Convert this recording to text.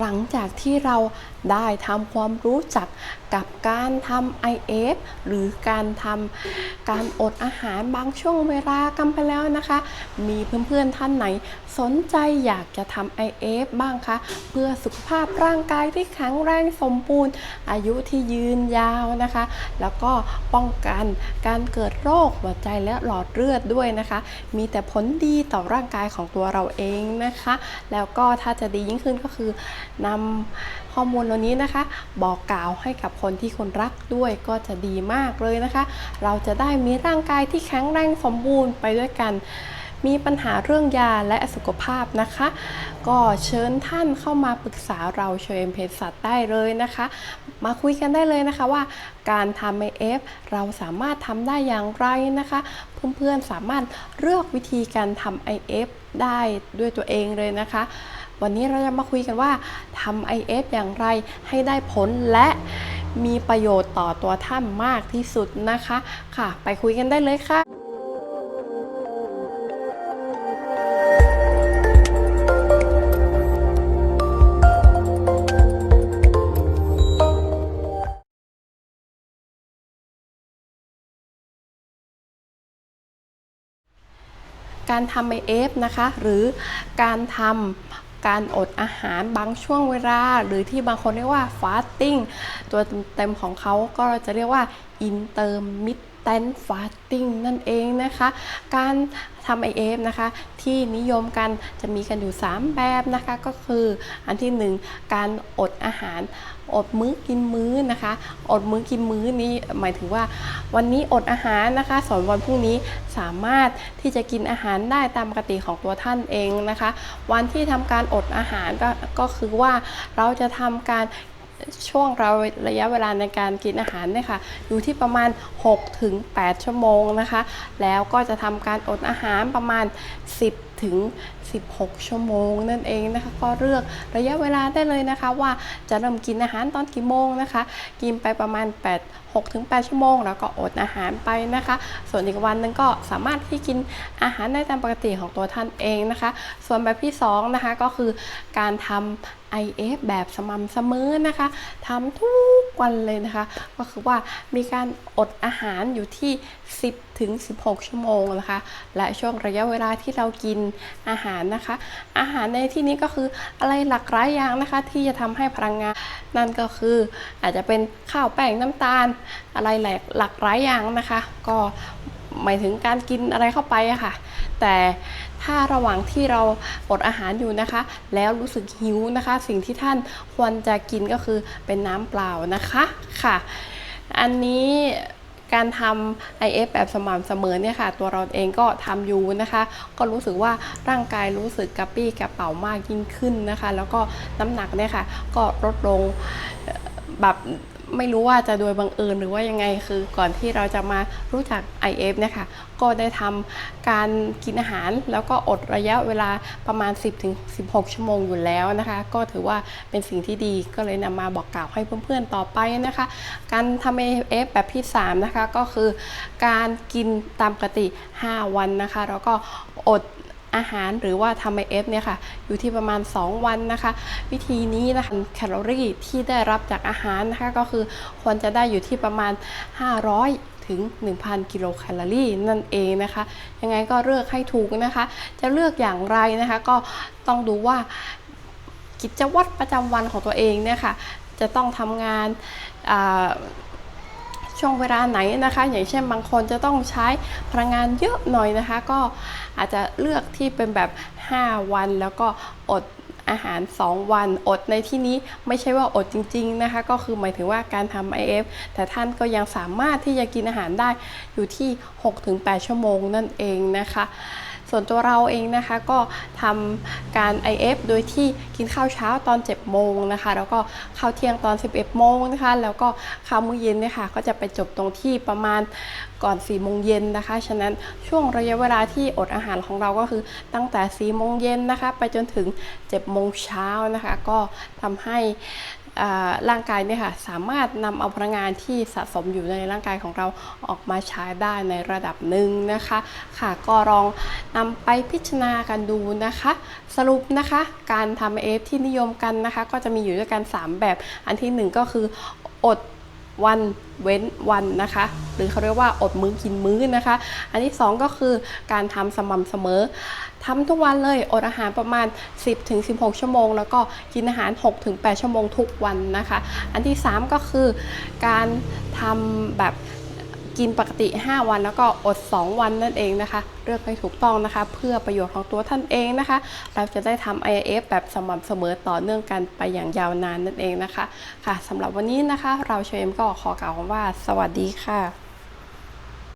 หลังจากที่เราได้ทำความรู้จักกับการทำ IF หรือการทำการอดอาหารบางช่วงเวลากันไปแล้วนะคะ มีเพื่อนๆท่านไหนสนใจอยากจะทำ IF บ้างคะ เพื่อสุขภาพร่างกายที่แข็งแรงสมบูรณ์ อายุที่ยืนยาวนะคะ แล้วก็ป้องกันการเกิดโรคหัวใจและหลอดเลือดด้วยนะคะ มีแต่ผลดีต่อร่างกายของตัวเราเองนะคะ แล้วก็ถ้าจะดียิ่งขึ้นก็คือนำข้อมูลเหล่านี้นะคะ บอกกล่าวให้กับคนที่คนรักด้วยก็จะดีมากเลยนะคะ เราจะได้มีร่างกายที่แข็งแรงสมบูรณ์ไปด้วยกัน มีปัญหาเรื่องยาและสุขภาพนะคะ ก็เชิญท่านเข้ามาปรึกษาเราเชิญเภสัชได้เลยนะคะ มาคุยกันได้เลยนะคะว่าการทำ IF เฟเราสามารถทำได้อย่างไรนะคะ เพื่อนๆสามารถเลือกวิธีการทำ IF ได้ด้วยตัวเองเลยนะคะ วันนี้เราจะมาคุยกันว่าทำ IF อย่างไรให้ได้ผลและมีประโยชน์ต่อตัวท่านมากที่สุดนะคะค่ะ ไปคุยกันได้เลยค่ะการทำ IF นะคะ หรือการทำ การอดอาหารบางช่วงเวลา หรือที่บางคนเรียกว่า fasting ตัวเต็มของเขาก็จะเรียกว่า intermittent fasting นั่นเองนะคะ การทำ IF นะคะ ที่นิยมกันจะมีกันอยู่ 3 แบบนะคะ ก็คืออันที่ 1 การอดอาหารอดมื้อกินมื้อนะคะ อดมื้อกินมื้อนี้หมายถึงว่า วันนี้อดอาหารนะคะส่วนวันพรุ่งนี้สามารถที่จะกินอาหารได้ตามปกติของตัวท่านเองนะคะ วันที่ทำการอดอาหารก็ก็คือว่าเราจะทำการ ช่วงเราระยะเวลาในการกินอาหารเนี่ยค่ะอยู่ที่ประมาณ6ถึง8ชั่วโมงนะคะ แล้วก็จะทำการอดอาหารประมาณ 10 ถึง 16 ชั่วโมงนั่นเองนะคะ ก็เลือกระยะเวลาได้เลยนะคะ ว่าจะเริ่มกินอาหารตอนกี่โมงนะคะ กินไปประมาณ 8 6ถึง8ชั่วโมง แล้วก็อดอาหารไปนะคะ ส่วนอีกวันหนึงก็สามารถที่กินอาหารได้ตามปกติของตัวท่านเองนะคะ ส่วนแบบที่สองนะคะก็คือการทำ IF แบบสม่ำเสมอนะคะทำทุกวันเลยนะคะ ก็คือว่ามีการอดอาหารอยู่ที่ 10 ถึง 16 ชั่วโมงนะคะ และช่วงระยะเวลาที่เรากินอาหารนะคะ อาหารในที่นี้ก็คืออะไรหลากหลายอย่างนะคะ ที่จะทำให้พลังงาน นั่นก็คืออาจจะเป็นข้าวแป้งน้ำตาล อะไรหลากหลากหลายอย่างนะคะ ก็หมายถึงการกินอะไรเข้าไปอะค่ะ แต่ถ้าระหว่างที่เราอดอาหารอยู่นะคะ แล้วรู้สึกหิวนะคะ สิ่งที่ท่านควรจะกินก็คือเป็นน้ำเปล่านะคะค่ะ อันนี้ การทำ IF แบบสม่ำเสมอเนี่ยค่ะ ตัวเราเองก็ทำอยู่นะคะ ก็รู้สึกว่าร่างกายรู้สึกกระปี้กระเป๋ามากยิ่งขึ้นนะคะ แล้วก็น้ำหนักเนี่ยค่ะ ก็ลดลงแบบ ไม่รู้ว่าจะโดยบังเอิญหรือว่ายังไงคือก่อนที่เราจะมารู้จัก IF เนี่ยค่ะก็ได้ทำการกินอาหาร แล้วก็อดระยะเวลาประมาณ 10-16 ชั่วโมงอยู่แล้วนะคะ ก็ถือว่าเป็นสิ่งที่ดีก็เลยนำมาบอกกล่าวให้เพื่อนๆต่อไปนะคะ การทำ AF แบบที่ 3 นะคะก็คือ การกินตามปกติ 5 วันนะคะ แล้วก็อด อาหารหรือว่าทำ IF เอฟเนี่ยค่ะอยู่ที่ประมาณ 2 วันนะคะ วิธีนี้นะคะแคลอรี่ที่ได้รับจากอาหารนะคะก็คือควรจะได้อยู่ที่ประมาณ 500ถึง 1,000 กิโลแคลอรี่นั่นเองนะคะ ยังไงก็เลือกให้ถูกนะคะ จะเลือกอย่างไรนะคะ ก็ต้องดูว่ากิจวัตรประจำวันของตัวเองเนี่ยค่ะ จะต้องทำงานอ่า ช่วงเวลาไหนนะคะ อย่างเช่นบางคนจะต้องใช้พลังงานเยอะหน่อยนะคะ ก็อาจจะเลือกที่เป็นแบบ 5 วันแล้วก็อดอาหาร 2 วันอดในที่นี้ไม่ใช่ว่าอดจริง ๆนะคะ ก็คือหมายถึงว่าการทำ IF แต่ท่านก็ยังสามารถที่จะกินอาหารได้อยู่ที่ 6-8 ชั่วโมงนั่นเองนะคะ ส่วนตัวเราเองนะคะก็ทำการ IF โดยที่กินข้าวเช้าตอน7โมงนะคะ แล้วก็ข้าวเที่ยงตอน 11โมงนะคะ แล้วก็ข้าวมื้อเย็นเนี่ยค่ะก็จะไปจบตรงที่ประมาณก่อน4โมงเย็นนะคะ ฉะนั้นช่วงระยะเวลาที่อดอาหารของเราก็คือตั้งแต่4โมงเย็นนะคะ ไปจนถึง7โมงเช้านะคะ ก็ทำให้ ร่างกายเนี่ยค่ะสามารถนำเอาพลังงานที่สะสมอยู่ในร่างกายของเราออกมาใช้ได้ในระดับหนึ่งนะคะค่ะก็ลองนำไปพิจารณากันดูนะคะ สรุปนะคะการทำเอฟที่นิยมกันนะคะ ก็จะมีอยู่ด้วยกัน 3 แบบ อันที่ 1 ก็คืออด วันเว้นวันนะคะ หรือเขาเรียกว่าอดมื้อกินมื้อนะคะ อันที่ 2 ก็คือการทำสม่ำเสมอทำทุกวันเลยอดอาหารประมาณ 10-16 ชั่วโมง แล้วก็กินอาหาร 6-8 ชั่วโมงทุกวันนะคะ อันที่ 3 ก็คือการทำแบบ กินปกติ 5 วันแล้วก็อด 2 วันนั่นเองนะคะ เลือกให้ถูกต้องนะคะ เพื่อประโยชน์ของตัวท่านเองนะคะ เราจะได้ทำ IF แบบสม่ำเสมอต่อเนื่องกันไปอย่างยาวนานนั่นเองนะคะ ค่ะสำหรับวันนี้นะคะ เราเชมก็ขอกล่าวคำว่า สวัสดีค่ะ